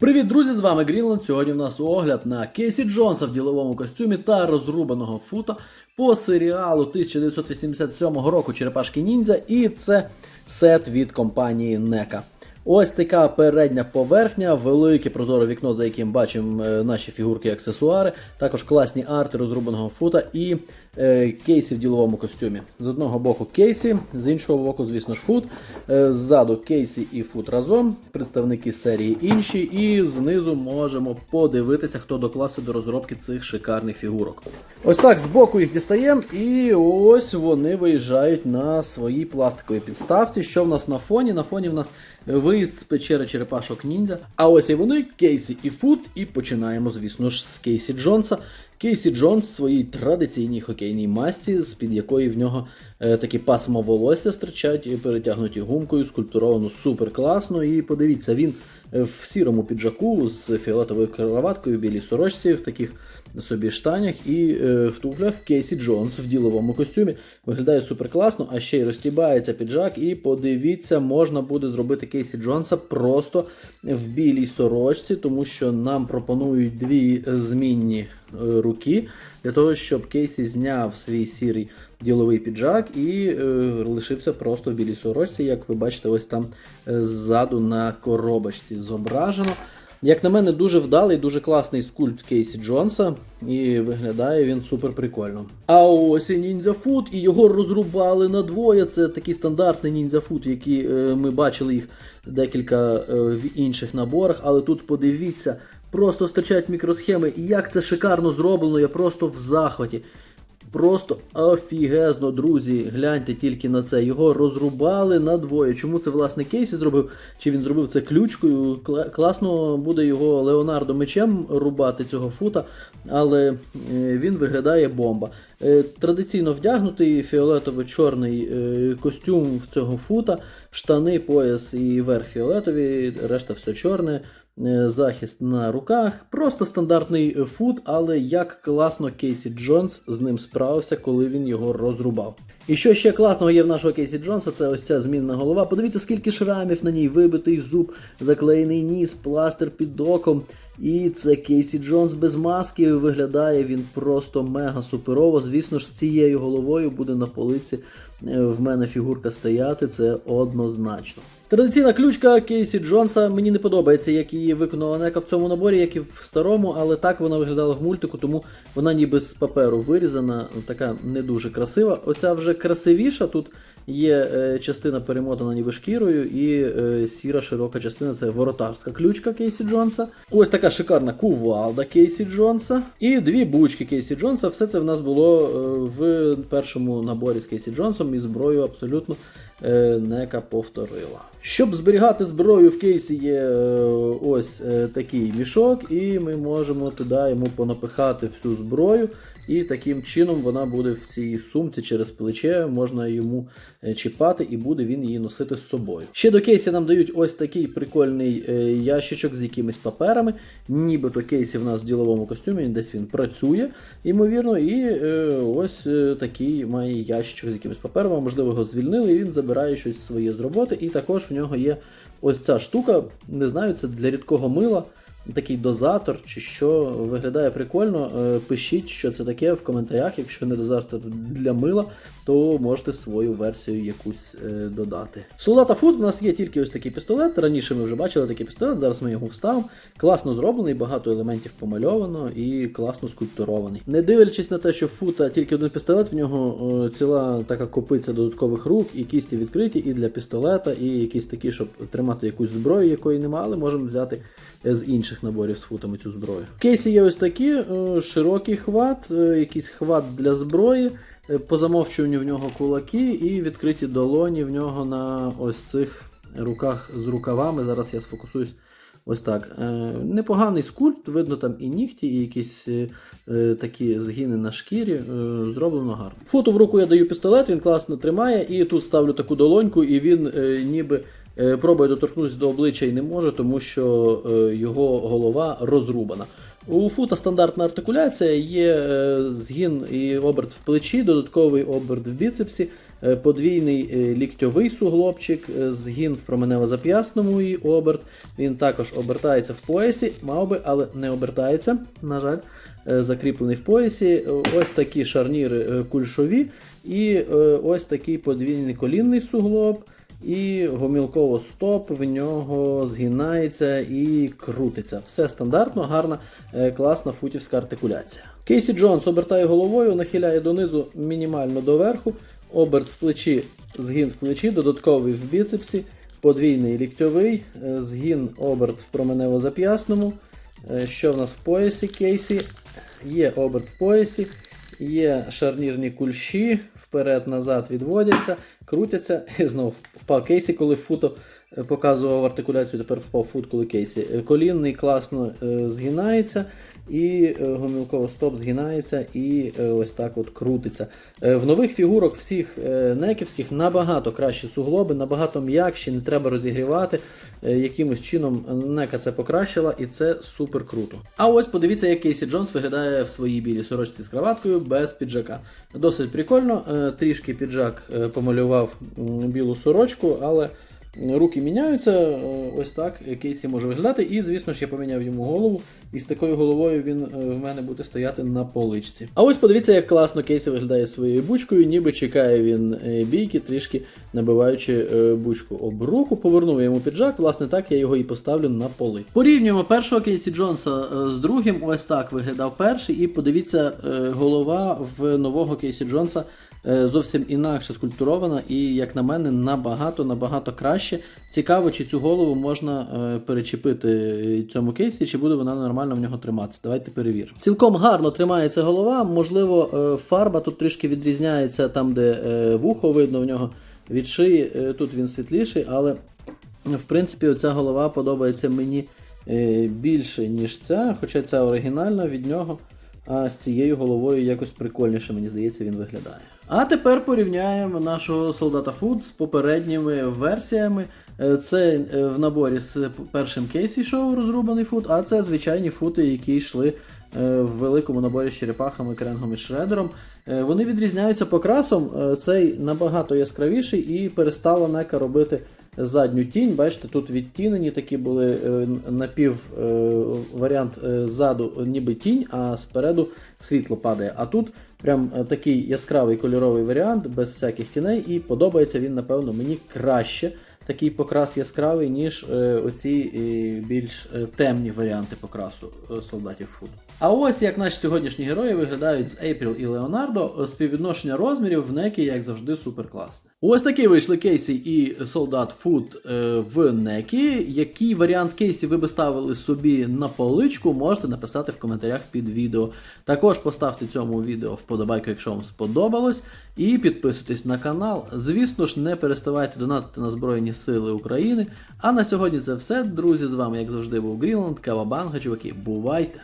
Привіт, друзі! З вами Грінланд. Сьогодні в нас огляд на Кейсі Джонса в діловому костюмі та розрубаного фута по серіалу 1987 року Черепашки Ніндзя. І це сет від компанії NECA. Ось така передня поверхня, велике прозоре вікно, за яким бачимо е, наші фігурки і аксесуари, також класні арти розрубаного фута і кейсі в діловому костюмі. З одного боку кейсі, з іншого боку, звісно ж, фут. Е, ззаду кейсі і фут разом, представники серії інші, і знизу можемо подивитися, хто доклався до розробки цих шикарних фігурок. Ось так збоку їх дістаємо, і ось вони виїжджають на своїй пластиковій підставці. Що в нас на фоні? На фоні в нас виїзд з печери черепашок ніндзя. А ось і вони, Кейсі і Фут, і починаємо, звісно ж, з Кейсі Джонса. Кейсі Джонс в своїй традиційній хокейній масці, з-під якої в нього е, такі пасма волосся стирчать, і перетягнуті гумкою, скульптуровано супер класно. І подивіться, він в сірому піджаку з фіолетовою кроваткою, в білій сорочці, в таких собі штанях і е, в туфлях Кейсі Джонс в діловому костюмі. Виглядає супер класно, а ще й розтібається піджак. І подивіться, можна буде зробити Кейсі Джонса просто в білій сорочці, тому що нам пропонують дві змінні е, руки для того, щоб Кейсі зняв свій сірий діловий піджак і е, лишився просто в білій сорочці, як ви бачите, ось там е, ззаду на коробочці зображено. Як на мене, дуже вдалий, дуже класний скульпт Кейсі Джонса, і виглядає він супер прикольно. А ось і ніндзя фут, і його розрубали на двоє. Це такий стандартний ніндзя фут, які е, ми бачили їх декілька е, в інших наборах. Але тут подивіться, просто стачать мікросхеми, і як це шикарно зроблено, я просто в захваті. Просто офігезно, друзі, гляньте тільки на це. Його розрубали на двоє. Чому це власне Кейсі зробив? Чи він зробив це ключкою? Класно буде його Леонардо мечем рубати цього фута, але е, він виглядає бомба. Е, Традиційно вдягнутий фіолетово-чорний е, костюм в цього фута, штани, пояс і верх фіолетові, решта все чорне. Е, захист на руках. Просто стандартний е, фут, але як класно Кейсі Джонс з ним справився, коли він його розрубав. І що ще класного є в нашого Кейсі Джонса, це ось ця змінна голова. Подивіться, скільки шрамів на ній, вибитий зуб, заклеєний ніс, пластир під оком. І це Кейсі Джонс без маски. Виглядає він просто мега суперово. Звісно ж, з цією головою буде на полиці е, в мене фігурка стояти, це однозначно. Традиційна ключка Кейсі Джонса мені не подобається, як її виконала Нека в цьому наборі, як і в старому, але так вона виглядала в мультику, тому вона ніби з паперу вирізана, така не дуже красива. Оця вже красивіша. Тут є е, частина перемотана ніби шкірою, і е, сіра широка частина це воротарська ключка Кейсі Джонса. Ось така шикарна кувалда Кейсі Джонса. І дві бучки Кейсі Джонса. Все це в нас було е, в першому наборі з Кейсі Джонсом і зброю абсолютно Нека повторила. Щоб зберігати зброю в кейсі є е, ось е, такий мішок, і ми можемо туди йому понапихати всю зброю. І таким чином вона буде в цій сумці через плече, можна йому е, чіпати, і буде він її носити з собою. Ще до кейсі нам дають ось такий прикольний е, ящичок з якимись паперами. Нібито кейсі в нас в діловому костюмі, десь він працює, ймовірно, і е, ось такий має ящичок з якимись паперами. Можливо, його звільнили, і він забирає щось своє з роботи. І також в нього є ось ця штука. Не знаю, це для рідкого мила такий дозатор, чи що виглядає прикольно. Е, Пишіть, що це таке в коментарях. Якщо не дозатор для мила, то можете свою версію якусь е, додати. Солдата Фуд у нас є тільки ось такий пістолет. Раніше ми вже бачили такий пістолет, зараз ми його вставимо. Класно зроблений, багато елементів помальовано і класно скульптурований. Не дивлячись на те, що фута тільки один пістолет, в нього е, ціла така копиця додаткових рук, і кісті відкриті, і для пістолета, і якісь такі, щоб тримати якусь зброю, якої немає, але можемо взяти з інших наборів з футами цю зброю. В кейсі є ось такі е, широкий хват, е, якийсь хват для зброї. Е, По замовчуванню в нього кулаки і відкриті долоні в нього на ось цих руках з рукавами. Зараз я сфокусуюсь ось так. Е, непоганий скульпт, видно там і нігті, і якісь е, е, такі згини на шкірі. Зроблено гарно. Фото в руку я даю пістолет, він класно тримає, і тут ставлю таку долоньку, і він ніби. Пробує доторкнутися до обличчя і не може, тому що його голова розрубана. У фута стандартна артикуляція, є згін і оберт в плечі, додатковий оберт в біцепсі, подвійний е, ліктьовий суглобчик, е, згін в променево-зап'ясному і оберт. Він також обертається в поясі, мав би, але не обертається, на жаль, е, закріплений в поясі. Е, Ось такі шарніри е, кульшові, і е, ось такий подвійний колінний суглоб. І гомілково стоп в нього згинається і крутиться. Все стандартно, гарна, е, класна футівська артикуляція. Кейсі Джонс обертає головою, нахиляє донизу мінімально доверху, оберт в плечі, згін в плечі, додатковий в біцепсі, подвійний ліктьовий, е, згін оберт в променево-зап'ясному. Е, Що в нас в поясі Кейсі? Є оберт в поясі, є шарнірні кульші, вперед-назад відводяться, крутяться і знову впав Кейсі, коли футо показував артикуляцію, тепер впав фут, коли Кейсі. Е, Колінний класно е, згинається, і е, гомілково стоп згинається і е, ось так от крутиться. Е, В нових фігурок всіх е, неківських набагато кращі суглоби, набагато м'якші, не треба розігрівати. Е, Якимось чином нека це покращила, і це супер круто. А ось подивіться, як Кейсі Джонс виглядає в своїй білій сорочці з краваткою без піджака. Досить прикольно. Е, Трішки піджак е, помалював білу сорочку, але руки міняються. е, Ось так Кейсі може виглядати. І, звісно ж, я поміняв йому голову. І з такою головою він е, в мене буде стояти на поличці. А ось подивіться, як класно Кейсі виглядає своєю бучкою, ніби чекає він е, бійки, трішки набиваючи е, бучку об руку. Повернув йому піджак. Власне, так я його і поставлю на поли. Порівнюємо першого Кейсі Джонса е, з другим. Ось так виглядав перший. І подивіться, е, голова в нового Кейсі Джонса е, зовсім інакше скульптурована і, як на мене, набагато набагато краще. Цікаво, чи цю голову можна е, перечепити е, цьому кейсі, чи буде вона нормально в нього триматися. Давайте перевіримо. Цілком гарно тримається голова. Можливо, е, фарба тут трішки відрізняється там, де е, вухо видно в нього від шиї. Е, Тут він світліший, але в принципі оця голова подобається мені е, більше, ніж ця, хоча ця оригінальна від нього. А з цією головою якось прикольніше, мені здається, він виглядає. А тепер порівняємо нашого солдата Food з попередніми версіями. Е, Це е, в наборі з першим кейсі йшов розрубаний фут, а це звичайні фути, які йшли е, в великому наборі з черепахами, кренгом і шредером. Вони відрізняються покрасом. Цей набагато яскравіший і перестала нека робити задню тінь. Бачите, тут відтінені такі були напів варіант ззаду, ніби тінь, а спереду світло падає. А тут прям е, такий яскравий кольоровий варіант, без всяких тіней, і подобається він, напевно, мені краще. Такий покрас яскравий, ніж е, оці більш е, темні варіанти покрасу солдатів Фуд. А ось як наші сьогоднішні герої виглядають з Ейпріл і Леонардо, співвідношення розмірів в некі, як завжди, супер класне. Ось такі вийшли кейси і солдат Фуд е, в некі. Який варіант кейсів ви би ставили собі на поличку, можете написати в коментарях під відео. Також поставте цьому відео вподобайку, якщо вам сподобалось, і підписуйтесь на канал. Звісно ж, не переставайте донатити на Збройні Сили України. А на сьогодні це все, друзі. З вами, як завжди, був Грінланд, Кавабанга, чуваки. Бувайте!